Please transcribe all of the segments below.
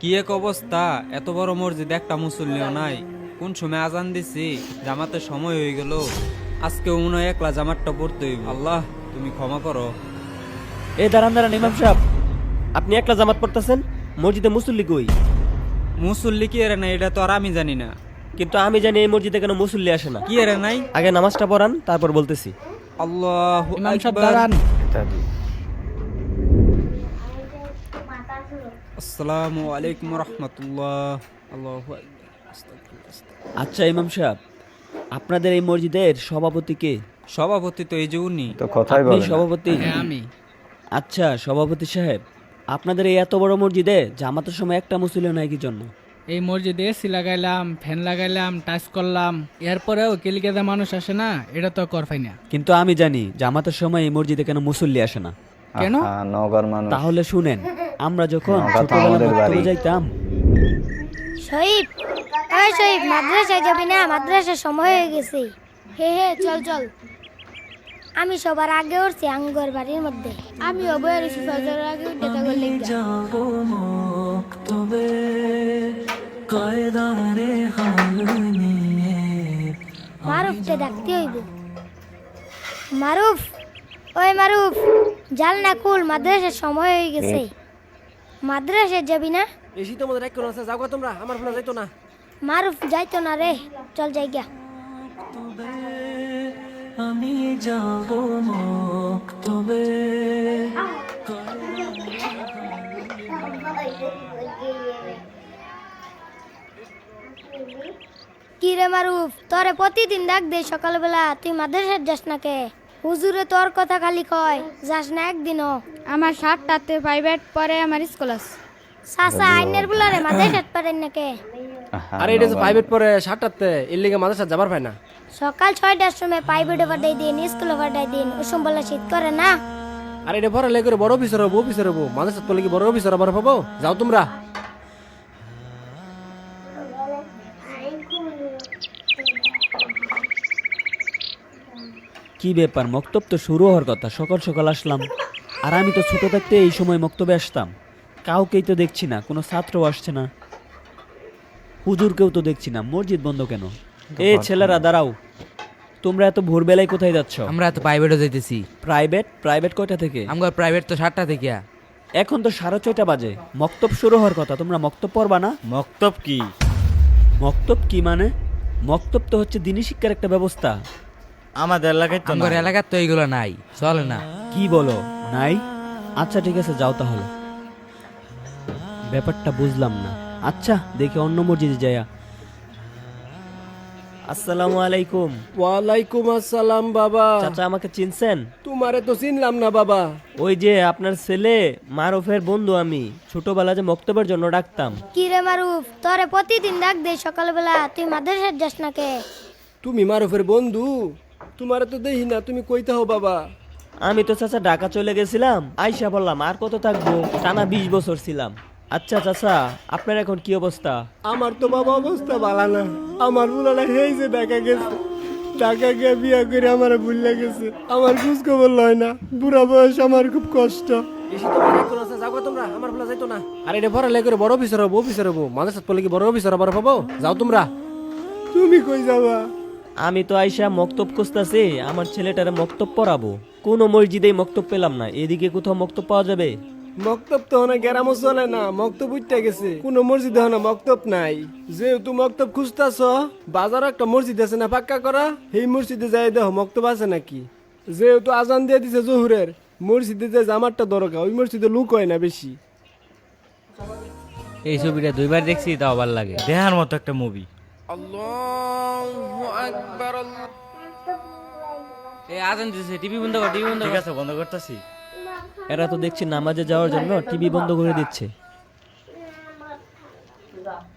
কি এক অবস্থা? এত বড় মসজিদ একটা মুসল্লিও নাই। কোন সময় আজান দিছি? জামাতে সময় হয়ে গেল। আজকে মনে হয় একলা জামাতটা পড়তে হইব। আল্লাহ তুমি ক্ষমা করো। এ দাঁড়ান দাঁড়ান ইমাম সাহেব। আপনি একলা জামাত পড়তেছেন? মসজিদে মুসল্লি কই? মুসল্লি কি এরে নাই? এটা তো আর আমি জানি না। কিন্তু আমি জানি এই মসজিদে কেন মুসল্লি আসে না। কি এরে নাই? আগে নামাজটা পড়ান তারপর বলতেছি। আল্লাহ ইমাম সাহেব দাঁড়ান। আসসালামু আলাইকুম রহমতুল্লাহ। আল্লাহ আচ্ছা ইমাম সাহেব আপনাদের এই মসজিদের সভাপতি কে? সভাপতি তো এই যে উনি। তো কথাই আপনি সভাপতি? হ্যাঁ আমি। আচ্ছা সভাপতি সাহেব আপনাদের এই এত বড় মসজিদে জামাতের সময় একটা মুসল্লি নাই কি জন্য? এই মসজিদে এসি লাগাইলাম ফ্যান লাগাইলাম টাচ করলাম। এরপরেও কেলিকাদা মানুষ আসে না এটা তো করফাই না। কিন্তু আমি জানি জামাতের সময় এই মসজিদে কেন মুসল্লি আসে না। কেন? আহা, নগর মানুষ। তাহলে শুনেন আমরা যখন তো মক্তবে বাড়ি। যাইতাম। শহীদ ওই শহীদ মাদ্রাসায় যাবি না? মাদ্রাসার সময় হয়ে গেছে। হে হে চল চল। আমি সবার আগে উঠছি আঙ্গর বাড়ির মধ্যে। আমি অবয়ের ফজর আগে উঠে থাকব লেগে মারুফকে ডাকতে হইব? মারুফ ওই মারুফ জাল না কুল মাদ্রাসার সময় হয়ে গেছে। মাদ্রাসায় যাবি না? বেশি তোমাদের এক কোনো আছে যাও তোমরা আমার ফোনে যাইতো না। মারুফ যাইতো না রে চল যাই গা কি রে মারুফ তোরে প্রতিদিন ডাক দে সকালবেলা তুই মাদ্রাসার যাস না কে? হুজুরে তোর কথা খালি কয় যাস না একদিনও। আমার সাতটাতে প্রাইভেট পরে আমার স্কুল আছে। সাসা আইনের বুলারে মাদ্রাসাত পারেন না কে আরে এটা যে প্রাইভেট পরে সাতটাতে এর লিগে মাদ্রাসা যাবার পায় না। সকাল ছয়টার সময় প্রাইভেটে পাঠাই দিন স্কুলে পাঠাই দিন ওসম বলে শীত করে না। আর এটা পরে লেগে বড় অফিসার হব অফিসার হব। মাদ্রাসা পড়লে কি বড় অফিসার আবার হব যাও তোমরা। কি ব্যাপার? মক্তব তো শুরু হওয়ার কথা সকাল সকাল আসলাম। আর আমি তো ছোট থাকতে এই সময় মক্তবে আসতাম। কাউকেই তো দেখছি না কোনো ছাত্রও আসছে না। হুজুরকেও তো দেখছি না মসজিদ বন্ধ কেন? এ ছেলেরা দাঁড়াও। তোমরা এত ভোরবেলায় কোথায় যাচ্ছ? আমরা তো প্রাইভেটও যাইতেছি। প্রাইভেট প্রাইভেট কয়টা থেকে? আমার প্রাইভেট তো সাতটা থেকে। এখন তো সাড়ে ছয়টা বাজে। মক্তব শুরু হওয়ার কথা তোমরা মক্তব পড়বা না? মক্তব কি? মক্তব কি মানে? মক্তব তো হচ্ছে দিনী শিক্ষার একটা ব্যবস্থা। আমাদের এলাকায় তো আমার এলাকার তো এইগুলো নাই চলে না। কি বলো? নাই? আচ্ছা ঠিক আছে যাও তাহলে। ব্যাপারটা বুঝলাম না। আচ্ছা দেখি অন্য মসজিদে যাইয়া। আসসালামু আলাইকুম। ওয়ালাইকুম আসসালাম বাবা। চাচা আমাকে চিনছেন? তোমারে তো চিনলাম না বাবা। ওই যে আপনার ছেলে মারুফের বন্ধু আমি। ছোটবেলা যে মক্তবের জন্য ডাকতাম। কি রে মারুফ তোরে প্রতিদিন ডাক দে সকালবেলা। তুই মাদ্রাসাত যাস না কে? তুমি মারুফের বন্ধু। তোমারে তো দেখি না তুমি কইতে হো বাবা। আমি তো চাচা ঢাকা চলে গেছিলাম আইসা বললাম আর কত থাকব? টানা বিশ বছর ছিলাম। আচ্ছা চাচা আপনার এখন কি অবস্থা? আমার তো বাবা অবস্থা ভালো না। আমার বুলাটা হেই যে ঢাকা গেছে। ঢাকা গিয়ে বিয়ে করে আমার ভুলে গেছে। আমার খোঁজ খবর লয় না। বুড়া বয়স আমার খুব কষ্ট। আর এটা পরে লেগে বড় অফিসার হব অফিসার হব। পড়লে কি বড় অফিসার যাও তোমরা। তুমি কই যাবা? আমি তো আইসা মক্তব খুঁজতেছি আমার ছেলেটারে মক্তব পড়াবো। কোনো মসজিদেই মক্তব পেলাম না এদিকে কোথাও মক্তব পাওয়া যাবে? মক্তব তো না গ্রামও চলে না মক্তব উঠতে গেছে। কোন মসজিদে না মক্তব নাই। যেহেতু মক্তব খুঁজতাছ বাজার একটা মসজিদ আছে না পাক্কা করা? সেই মসজিদে যাই দেখো মক্তব আছে নাকি? যেহেতু আজান দিয়ে দিছে জহুরের মসজিদে যে জামারটা দরকার ওই মসজিদে লুক হয় না বেশি। এই ছবিটা দুইবার দেখছি তাও ভালো লাগে। দেখার মতো একটা মুভি এই আজান দিতেছে টিভি বন্ধ কর টিভি বন্ধ ঠিক আছে বন্ধ করতেছি। এরা তো দেখছি নামাজে যাওয়ার জন্য টিভি বন্ধ করে দিচ্ছে।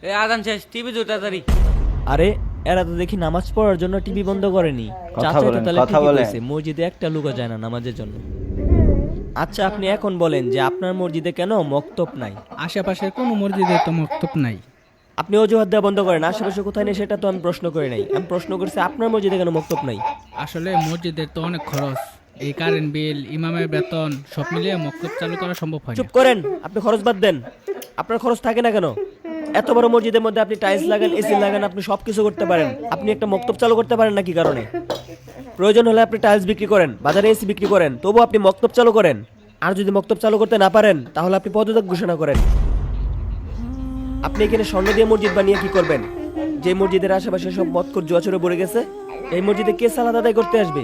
এই আজান শেষ টিভি জোর তাড়াতাড়ি। আরে এরা তো দেখি নামাজ পড়ার জন্য টিভি বন্ধ করেনি। চাচা তো তাহলে ঠিকই। মসজিদে একটা লুকা যায় না নামাজের জন্য। আচ্ছা আপনি এখন বলেন যে আপনার মসজিদে কেন মক্তব নাই? আশেপাশের কোনো মসজিদে তো মক্তব নাই। আপনি অজুহাত দেওয়া বন্ধ করেন আশেপাশে কোথায় নেই সেটা তো আমি প্রশ্ন করি নাই। আমি প্রশ্ন করছি আপনার মসজিদে কেন মক্তব নাই? আসলে মসজিদের তো অনেক খরচ। এই কারেন্ট বিল ইমামের বেতন সব মিলিয়ে মক্তব চালু করা সম্ভব হয় না। চুপ করেন আপনি খরচ বাদ দেন। আপনার খরচ থাকে না কেন? এত বড় মসজিদের মধ্যে আপনি টাইলস লাগান এসি লাগান আপনি সব কিছু করতে পারেন। আপনি একটা মক্তব চালু করতে পারেন না কি কারণে? প্রয়োজন হলে আপনি টাইলস বিক্রি করেন বাজারে এসি বিক্রি করেন তবু আপনি মক্তব চালু করেন। আর যদি মক্তব চালু করতে না পারেন তাহলে আপনি পদত্যাগ ঘোষণা করেন। আপনি এখানে স্বর্ণ দিয়ে মসজিদ বানিয়ে কি করবেন? যে মসজিদের আশেপাশে সব মতকর জুয়াচরে ভরে গেছে, এই মসজিদে কে সালাদ আদায় করতে আসবে?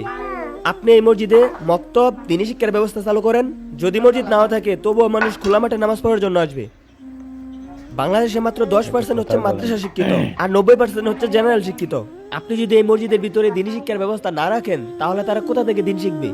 আপনি এই মসজিদে মক্তব, দিনী শিক্ষার ব্যবস্থা চালু করেন। যদি মসজিদ নাও থাকে, তবুও মানুষ খোলা মাঠে নামাজ পড়ার জন্য আসবে। বাংলাদেশে মাত্র দশ পার্সেন্ট হচ্ছে মাদ্রাসা শিক্ষিত আর নব্বই পার্সেন্ট হচ্ছে জেনারেল শিক্ষিত। আপনি যদি এই মসজিদের ভিতরে দিনী শিক্ষার ব্যবস্থা না রাখেন, তাহলে তারা কোথা থেকে দিন শিখবে?